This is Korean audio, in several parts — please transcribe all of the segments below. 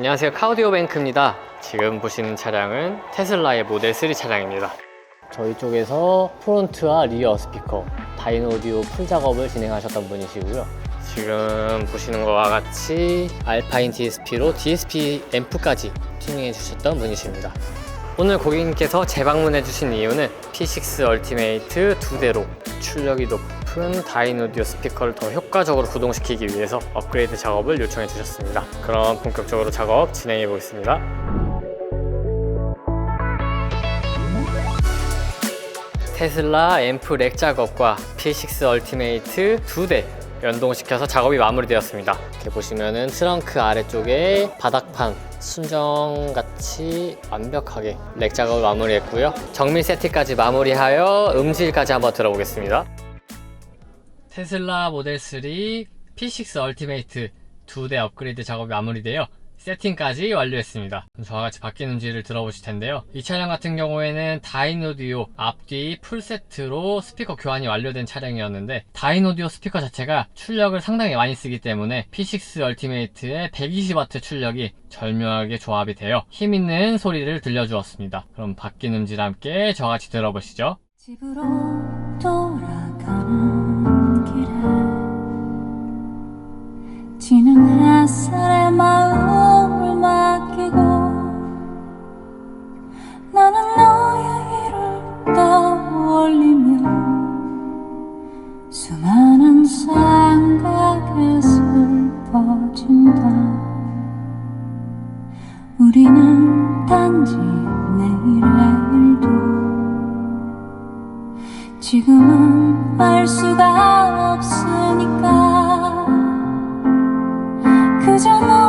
안녕하세요. 카우디오 뱅크입니다. 지금 보시는 차량은 테슬라의 모델 3 차량입니다. 저희 쪽에서 프론트와 리어 스피커 다인 오디오 풀 작업을 진행하셨던 분이시고요. 지금 보시는 것과 같이 알파인 DSP로 DSP 앰프까지 튜닝해 주셨던 분이십니다. 오늘 고객님께서 재방문해 주신 이유는 P6 얼티메이트 두 대로 출력이 높 은 다인 오디오 스피커를 더 효과적으로 구동시키기 위해서 업그레이드 작업을 요청해 주셨습니다. 그럼 본격적으로 작업 진행해 보겠습니다. 테슬라 앰프 렉 작업과 P6 얼티메이트 두대 연동시켜서 작업이 마무리되었습니다. 이렇게 보시면은 트렁크 아래쪽에 바닥판 순정같이 완벽하게 렉 작업을 마무리했고요. 정밀 세팅까지 마무리하여 음질까지 한번 들어보겠습니다. 테슬라 모델 3 P6 얼티메이트 두 대 업그레이드 작업이 마무리되어 세팅까지 완료했습니다. 저와 같이 음질을 들어보실 텐데요. 이 차량 같은 경우에는 다이노디오 앞뒤 풀세트로 스피커 교환이 완료된 차량이었는데 다이노디오 스피커 자체가 출력을 상당히 많이 쓰기 때문에 P6 얼티메이트의 120W 출력이 절묘하게 조합이 되어 힘있는 소리를 들려주었습니다. 그럼 음질 함께 저와 같이 들어보시죠. 집으로 돌아가는 길에 지는 햇살에 마음을 맡기고 나는 너의 이를 떠올리며 수많은 생각에 슬퍼진다. 우리는 단지 내일의 지금은 알 수가 없으니까. 그저 너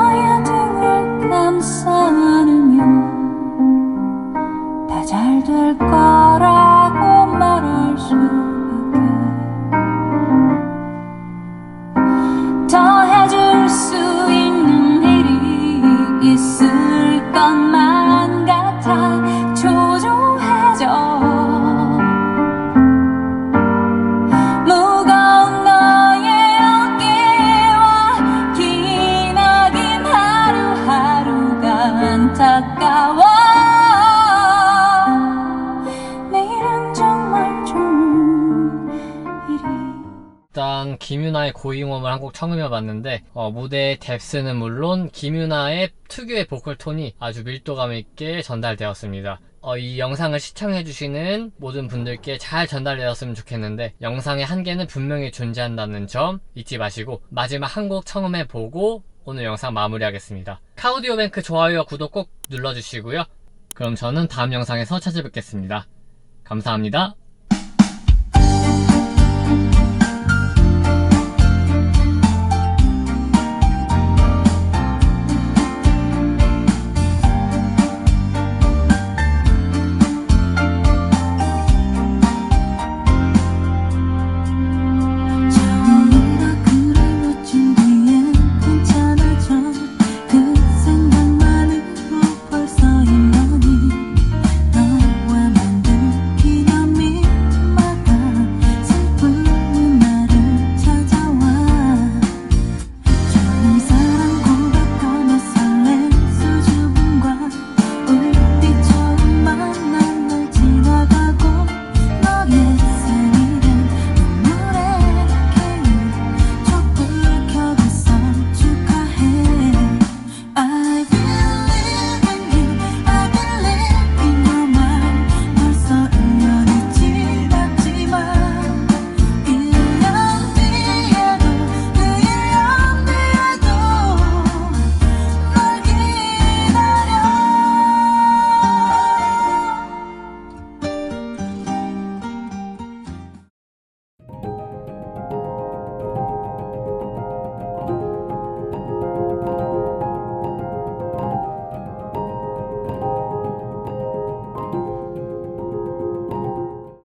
김윤아의 고잉홈을 한곡 청음해 봤는데 어, 무대의 뎁스는 물론 김윤아의 특유의 보컬 톤이 아주 밀도감 있게 전달되었습니다. 어, 이 영상을 시청해주시는 모든 분들께 잘 전달되었으면 좋겠는데 영상의 한계는 분명히 존재한다는 점 잊지 마시고 마지막 한 곡 청음해 보고 오늘 영상 마무리하겠습니다. 카우디오 뱅크 좋아요와 구독 꼭 눌러주시고요. 그럼 저는 다음 영상에서 찾아뵙겠습니다. 감사합니다.